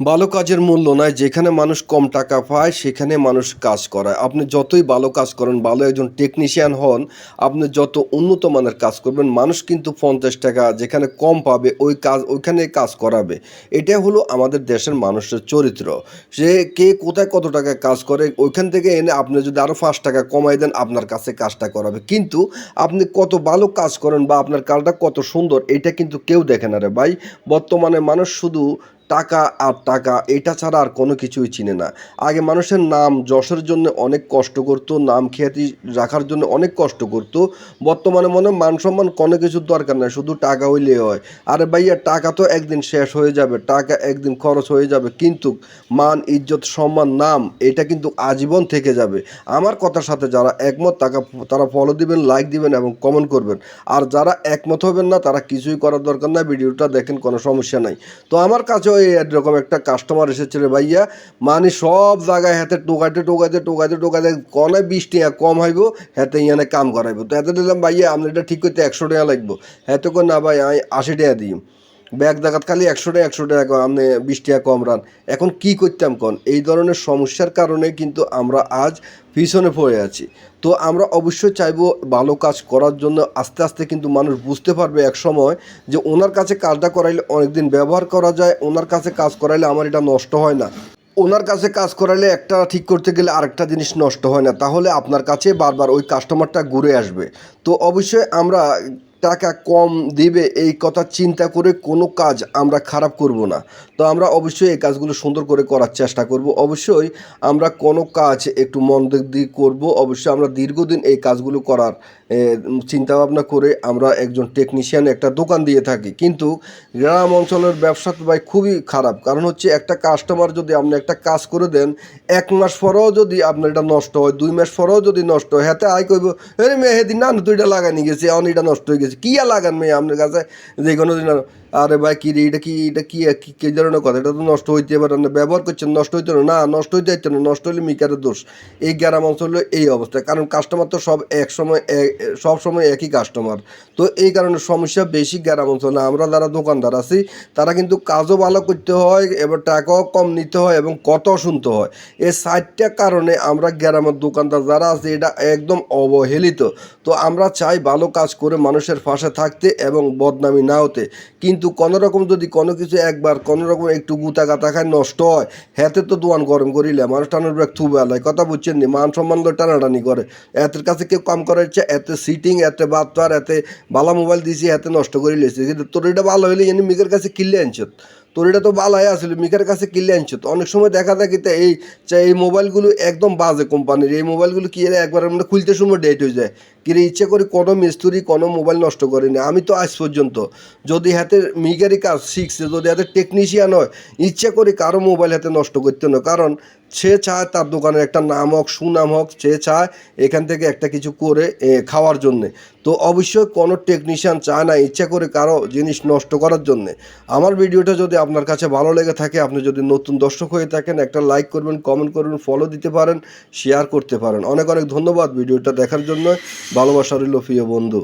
ভালো কাজের মূল্য নাই, যেখানে মানুষ কম টাকা পায়, সেখানে মানুষ কাজ করায়। আপনি যতই ভালো কাজ করেন, ভালো একজন টেকনিশিয়ান হন, আপনি যত উন্নত মানের কাজ করবেন, মানুষ কিন্তু পঞ্চাশ টাকা যেখানে কম পাবে, ওই কাজ, ওইখানে কাজ করাবে। এটা হলো আমাদের দেশের মানুষের চরিত্র। সে কে কোথায় কত টাকা কাজ করে, ওইখান থেকে এনে আপনি যদি আরও পাঁচ টাকা কমাই দেন, আপনার কাছে কাজটা করাবে। কিন্তু আপনি কত ভালো কাজ করেন বা আপনার কাজটা কত সুন্দর, এটা কিন্তু কেউ দেখে না রে ভাই। বর্তমানে মানুষ শুধু টাকা আর টাকা, এটা ছাড়া আর কোনো কিছুই চিনে না। আগে মানুষের নাম যশের জন্য অনেক কষ্ট করতো, নাম খ্যাতি রাখার জন্য অনেক কষ্ট করতো। বর্তমানে মনে মান সম্মান কোনো কিছুর দরকার নাই, শুধু টাকা হইলে হয়। আরে ভাইয়া, টাকা তো একদিন শেষ হয়ে যাবে, টাকা একদিন খরচ হয়ে যাবে, কিন্তু মান, ইজ্জত, সম্মান, নাম, এটা কিন্তু আজীবন থেকে যাবে। আমার কথার সাথে যারা একমত টাকা তারা ফলো দিবেন লাইক দিবেন এবং কমেন্ট করবেন। আর যারা একমত হবেন না, তারা কিছুই করার দরকার নাই, ভিডিওটা দেখেন, কোনো সমস্যা নাই। তো আমার এই এরকম একটা কাস্টমার এসেছিল ভাইয়া। মানে সব জায়গায় হাতে টোকাইতে টোকাইতে টোকাইতে টোকাইতে কনে বিশ টাকা কম হইব, হাতে ইয়ানে কাম করাইব। তো এত দিলাম ভাইয়া, আপনি এটা ঠিক করতে একশো টাকা লাগবো। হ্যাঁ তো না ভাই, আমি আশি টাকা দিই ব্যাগ দেখাত খালি একশো টাকা একশো টাকা আপনি বিশ টাকা কম রান। এখন কি করতাম কন? এই ধরনের সমস্যার কারণে কিন্তু আমরা আজ পিছনে পড়ে আছি। তো আমরা অবশ্যই চাইব ভালো কাজ করার জন্য আস্তে আস্তে কিন্তু মানুষ বুঝতে পারবে এক সময় যে ওনার কাছে কাজটা করাইলে অনেকদিন ব্যবহার করা যায়, ওনার কাছে কাজ করাইলে আমার এটা নষ্ট হয় না। ওনার কাছে কাজ করালে একটা ঠিক করতে গেলে আরেকটা জিনিস নষ্ট হয় না। তাহলে আপনার কাছে বারবার ওই কাস্টমারটা ঘুরে আসবে। তো অবশ্যই আমরা টাকা কম দিবে, এই কথা চিন্তা করে কোনো কাজ আমরা খারাপ করব না। তো আমরা অবশ্যই এই কাজগুলো সুন্দর করে করার চেষ্টা করব। অবশ্যই আমরা কোনো কাজ একটু মন দিয়ে করব। অবশ্যই আমরা দীর্ঘদিন এই কাজগুলো করার চিন্তা ভাবনা করে আমরা একজন টেকনিশিয়ান একটা দোকান দিয়ে থাকি। কিন্তু গ্রাম অঞ্চলের ব্যবসা তো ভাই খুবই খারাপ। কারণ হচ্ছে একটা কাস্টমার যদি আপনি একটা কাজ করে দেন, এক মাস পরেও যদি আপনার এটা নষ্ট হয়, দুই মাস পরেও যদি নষ্ট হয়, হাতে আয় কইব আরে মেয়ে না তুই এটা লাগানি গেছে এখন এটা নষ্ট হয়ে গেছে কি আর লাগান মেয়ে? আপনার কাছে যে কোনো দিন আরে ভাই, কি রে, এটা কি এটা কি কি ধরনের কথা? এটা তো নষ্ট হইতে পারে না। ব্যবহার করছেন, নষ্ট হইতে না। না, নষ্ট হইতে হইতে না। নষ্ট হলে মিকারের দোষ। এই গ্রাম অঞ্চলে এই অবস্থা। কারণ কাস্টমার তো সব এক সময় সব সময় একই কাস্টমার তো এই কারণে সমস্যা বেশি গ্রাম অঞ্চলে। আমরা যারা দোকানদার আছি, তারা কিন্তু কাজও ভালো করতে হয়, এবার টাকাও কম নিতে হয় এবং কত শুনতে হয়। এই সাইডটা কারণে আমরা গ্রামের দোকানদার যারা আছে, এটা একদম অবহেলিত। তো আমরা চাই ভালো কাজ করে মানুষের পাশে থাকতে এবং বদনামি না হতে। কিন্তু কোনো রকম যদি কোনো কিছু একবার কোনো রকম একটু গুতা গাতা খায়, নষ্ট হয়, হাতে তো দোয়ান গরম করিলে মানুষ টানোর ব্যাগ থুবে আলাই কথা বুঝছেন নি? মান সম্মান তো টানাটানি করে। এতের কাছে কেউ কাম করার ইচ্ছা এতে সিটিং এতে বাতবার এতে ভালো মোবাইল দিয়েছি এতে নষ্ট করে লেছে। কিন্তু তোর এটা ভালো হইলে এনে মেঘের কাছে কিনলে আনছত। তোর এটা তো বালাই আসলে মিকের কাছে কিনলে আনছো তো। অনেক সময় দেখা যায় তো এই এই মোবাইলগুলো একদম বাজে কোম্পানির। এই মোবাইলগুলো কি একবার মানে খুলতে সময় ডেট হয়ে যায়। কিরে ইচ্ছে করে কোনো মিস্ত্রি, কোনো মোবাইল নষ্ট করেনি আমি তো আজ পর্যন্ত যদি হাতে মিকারি কাজ শিখছে, যদি হাতে টেকনিশিয়ান হয়, ইচ্ছে করে কারও মোবাইল হাতে নষ্ট করতে না। কারণ সে চায় তার দোকানের একটা নাম হোক, সুনাম হোক, সে চায় এখান থেকে একটা কিছু করে খাওয়ার জন্যে। তো অবশ্যই কোনো টেকনিশিয়ান চায় না, ইচ্ছা করে কারও জিনিস নষ্ট করার জন্যে। আমার ভিডিওটা যদি আপনার কাছে ভালো লেগে থাকে, আপনি যদি নতুন দর্শক হয়ে থাকেন, একটা লাইক করবেন কমেন্ট করবেন ফলো দিতে পারেন শেয়ার করতে পারেন। অনেক অনেক ধন্যবাদ ভিডিওটা দেখার জন্য। ভালোবাসা রইল প্রিয় বন্ধু।